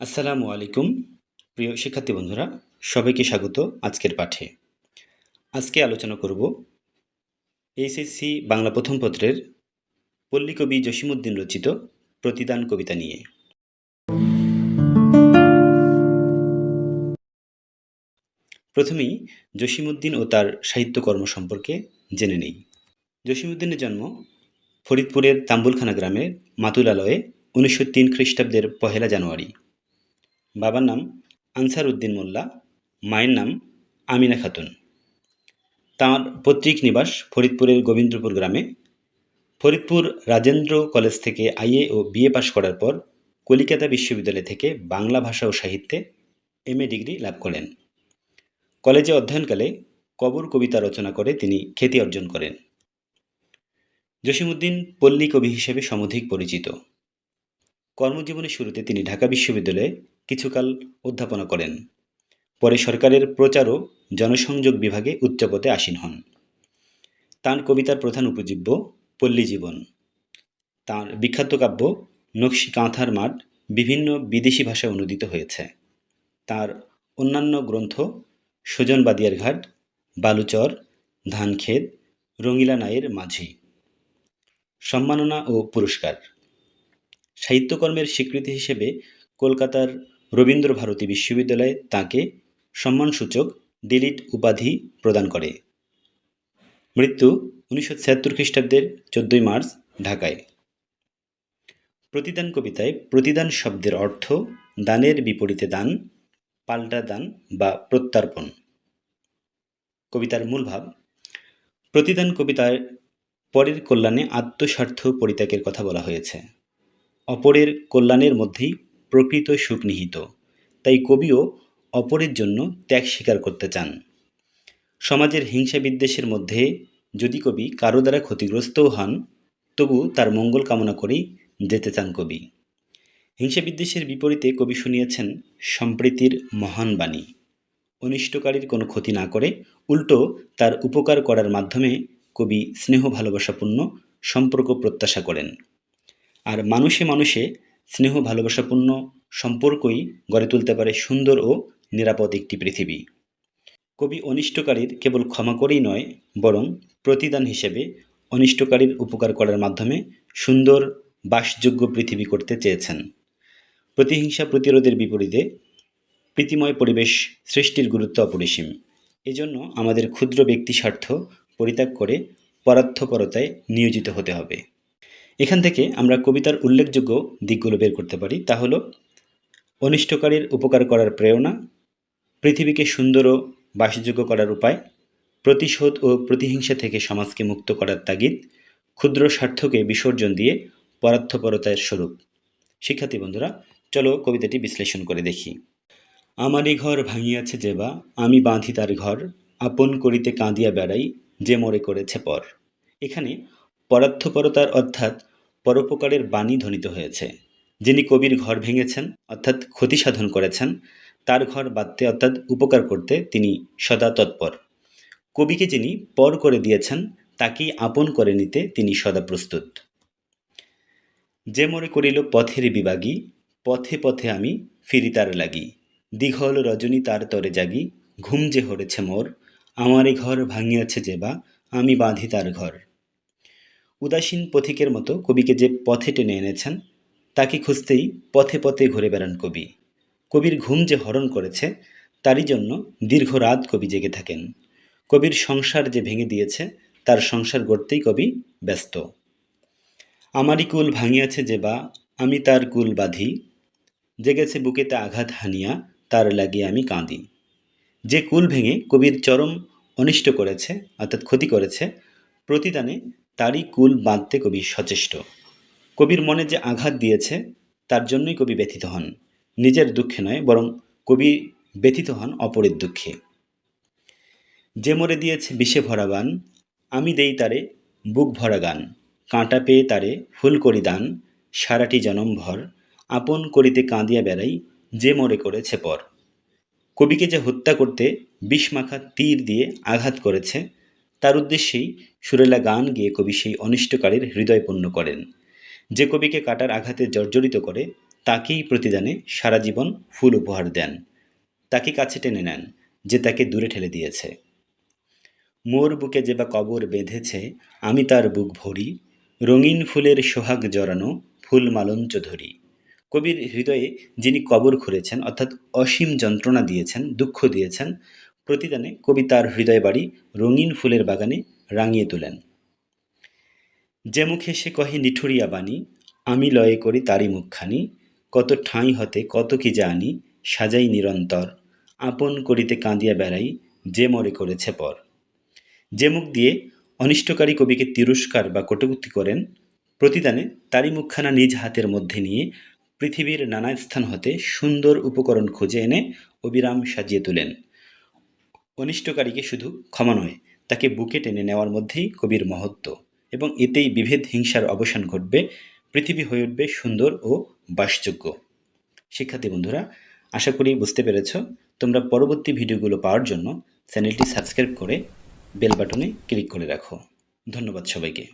আসসালামু আলাইকুম, প্রিয় শিক্ষার্থী বন্ধুরা, সবাইকে স্বাগত আজকের পাঠে। আজকে আলোচনা করব এইচএসসি বাংলা প্রথম পত্রের পল্লী কবি জসিমুদ্দিন রচিত প্রতিদান কবিতা নিয়ে। প্রথমেই জসিমুদ্দিন ও তার সাহিত্যকর্ম সম্পর্কে জেনে নেই। জসিমুদ্দিনের জন্ম ফরিদপুরের তাম্বুলখানা গ্রামের মাতুলালয়ে উনিশশো তিন খ্রিস্টাব্দের পহেলা জানুয়ারি। বাবার নাম আনসার উদ্দিন মোল্লা, মায়ের নাম আমিনা খাতুন। তাঁর পৈতৃক নিবাস ফরিদপুরের গোবিন্দপুর গ্রামে। ফরিদপুর রাজেন্দ্র কলেজ থেকে আইএ ও বিএ পাশ করার পর কলিকাতা বিশ্ববিদ্যালয় থেকে বাংলা ভাষা ও সাহিত্যে এমএ ডিগ্রি লাভ করেন। কলেজে অধ্যয়নকালে কবর কবিতা রচনা করে তিনি খ্যাতি অর্জন করেন। জসিমুদ্দিন পল্লী কবি হিসেবে সমধিক পরিচিত। কর্মজীবনের শুরুতে তিনি ঢাকা বিশ্ববিদ্যালয়ে কিছুকাল অধ্যাপনা করেন। পরে সরকারের প্রচার ও জনসংযোগ বিভাগে উচ্চপদে আসীন হন। তাঁর কবিতার প্রধান উপজীব্য, পল্লী জীবন। তাঁর বিখ্যাত কাব্য, নকশি কাঁথার মাঠ, বিভিন্ন বিদেশি ভাষায় অনুদিত হয়েছে। তাঁর অন্যান্য গ্রন্থ, সুজন বাদিয়ার ঘাট, বালুচর ধানক্ষেত রঙিলা নায়ের মাঝি। সম্মাননা ও পুরস্কার। সাহিত্যকর্মের স্বীকৃতি হিসেবে কলকাতার রবীন্দ্র ভারতী বিশ্ববিদ্যালয় তাঁকে সম্মানসূচক ডিলিট উপাধি প্রদান করে। মৃত্যু উনিশশো ছিয়াত্তর খ্রিস্টাব্দের চোদ্দই মার্চ ঢাকায়। প্রতিদান কবিতায় প্রতিদান শব্দের অর্থ দানের বিপরীতে দান, পাল্টা দান বা প্রত্যার্পণ। কবিতার মূল ভাব, প্রতিদান কবিতায় পরের কল্যাণে আত্মস্বার্থ পরিত্যাগের কথা বলা হয়েছে। অপরের কল্যাণের মধ্যেই প্রকৃত সুখ নিহিত। তাই কবিও অপরের জন্য ত্যাগ স্বীকার করতে চান। সমাজের হিংসা বিদ্বেষের মধ্যে যদি কবি কারও দ্বারা ক্ষতিগ্রস্তও হন, তবু তার মঙ্গল কামনা করেই যেতে চান কবি। হিংসা বিদ্বেষের বিপরীতে কবি শুনিয়েছেন, সম্প্রীতির মহান বাণী। অনিষ্টকারীর কোনো ক্ষতি না করে উল্টো তার উপকার করার মাধ্যমে কবি স্নেহ ভালোবাসাপূর্ণ সম্পর্ক প্রত্যাশা করেন। আর মানুষে মানুষে স্নেহ, ভালোবাসাপূর্ণ সম্পর্কই গড়ে তুলতে পারে সুন্দর ও নিরাপদ একটি পৃথিবী। কবি অনিষ্টকারীর কেবল ক্ষমা করেই নয়, বরং প্রতিদান হিসেবে অনিষ্টকারীর উপকার করার মাধ্যমে সুন্দর, বাসযোগ্য পৃথিবী করতে চেয়েছেন। প্রতিহিংসা প্রতিরোধের বিপরীতে প্রীতিময় পরিবেশ সৃষ্টির গুরুত্ব অপরিসীম। এজন্য আমাদের ক্ষুদ্র ব্যক্তি স্বার্থ পরিত্যাগ করে পরার্থপরতায় নিয়োজিত হতে হবে। এখান থেকে আমরা কবিতার উল্লেখযোগ্য দিকগুলো বের করতে পারি। তা হলো, অনিষ্টকারীর উপকার করার প্রেরণা, পৃথিবীকে সুন্দর ও বাসযোগ্য করার উপায়, প্রতিশোধ ও প্রতিহিংসা থেকে সমাজকে মুক্ত করার তাগিদ, ক্ষুদ্র স্বার্থকে বিসর্জন দিয়ে পরার্থপরতার স্বরূপ। শিক্ষার্থী বন্ধুরা, চলো কবিতাটি বিশ্লেষণ করে দেখি। আমারই ঘর ভাঙিয়াছে যেবা আমি বাঁধি তার ঘর, আপন করিতে কাঁদিয়া বেড়াই, যে মরে করেছে পর। এখানে পরার্থপরতার অর্থাৎ পরোপকারের বাণী ধ্বনিত হয়েছে। যিনি কবির ঘর ভেঙেছেন, অর্থাৎ ক্ষতি সাধন করেছেন, তার ঘর বাঁধতে অর্থাৎ উপকার করতে তিনি সদা তৎপর। কবিকে যিনি পর করে দিয়েছেন, তাকেই আপন করে নিতে তিনি সদা প্রস্তুত। যে মরে করিল পথের বিভাগী, পথে পথে আমি ফিরি তার লাগি। দীঘল রজনী তার তরে জাগি, ঘুম যে হরেছে মোর আমারই ঘর ভাঙিয়াছে যে বা, আমি বাঁধি তার ঘর। উদাসীন পথিকের মতো কবিকে যে পথে টেনে এনেছেন, তাকে খুঁজতেই পথে পথে ঘুরে বেড়ান কবি। কবির ঘুম যে হরণ করেছে, তারই জন্য দীর্ঘ রাত কবি জেগে থাকেন। কবির সংসার যে ভেঙে দিয়েছে, তার সংসার গড়তেই কবি ব্যস্ত। আমারই কুল ভাঙিয়াছে যে বা, আমি তার কুল বাঁধি। জেগেছে বুকেতে আঘাত হানিয়া, তার লাগিয়ে আমি কাঁদি। যে কুল ভেঙে কবির চরম অনিষ্ট করেছে, অর্থাৎ ক্ষতি করেছে, প্রতিদানে তারই কুল বাঁধতে কবি সচেষ্ট। কবির মনে যে আঘাত দিয়েছে, তার জন্যই কবি ব্যথিত হন। নিজের দুঃখে নয়, বরং কবি ব্যথিত হন অপরের দুঃখে। যে মরে দিয়েছে বিষে ভরা বান আমি দেই তারে বুক ভরা গান। কাঁটা পেয়ে তারে ফুল করি দান, সারাটি জনমভর আপন করিতে কাঁদিয়া বেড়াই, যে মরে করেছে পর। কবিকে যে হত্যা করতে বিষমাখা তীর দিয়ে আঘাত করেছে তার উদ্দেশ্যেই সুরেলা গান গিয়ে কবি সেই অনিষ্টকারীর হৃদয় পূর্ণ করেন। যে কবিকে কাটার আঘাতে জর্জরিত করে, তাকেই প্রতিদানে সারা জীবন ফুল উপহার দেন। তাকে কাছে টেনে নেন, যে তাকে দূরে ঠেলে দিয়েছে। মোর বুকে যে বা কবর বেঁধেছে, আমি তার বুক ভরি, রঙিন ফুলের সোহাগ জড়ানো ফুল মালঞ্চ ধরি। কবির হৃদয়ে যিনি কবর খুঁড়েছেন, অর্থাৎ অসীম যন্ত্রণা দিয়েছেন, দুঃখ দিয়েছেন প্রতিদানে কবি তার হৃদয় বাড়ি রঙিন ফুলের বাগানে রাঙিয়ে তোলেন। যে মুখে সে কহে নিঠুরিয়া বাণী, আমি লয়ে করি তারই মুখখানি, কত ঠাঁই হতে কত কি জানি, সাজাই নিরন্তর, আপন করিতে কাঁদিয়া বেড়াই যে মরে করেছে পর। যে মুখ দিয়ে অনিষ্টকারী কবিকে তিরস্কার বা কটূক্তি করেন, প্রতিদানে তারই মুখখানা নিজ হাতের মধ্যে নিয়ে পৃথিবীর নানা স্থান হতে সুন্দর উপকরণ খুঁজে এনে অবিরাম সাজিয়ে তোলেন। অনিষ্টকারীকে শুধু ক্ষমা নয়, তাকে বুকে টেনে নেওয়ার মধ্যেই কবির মহত্ব এবং এতেই বিভেদ হিংসার অবসান ঘটবে, পৃথিবী হয়ে উঠবে সুন্দর ও বাসযোগ্য। শিক্ষার্থী বন্ধুরা, আশা করি বুঝতে পেরেছ। তোমরা পরবর্তী ভিডিওগুলো পাওয়ার জন্য চ্যানেলটি সাবস্ক্রাইব করে বেল বাটনে ক্লিক করে রাখো। ধন্যবাদ সবাইকে।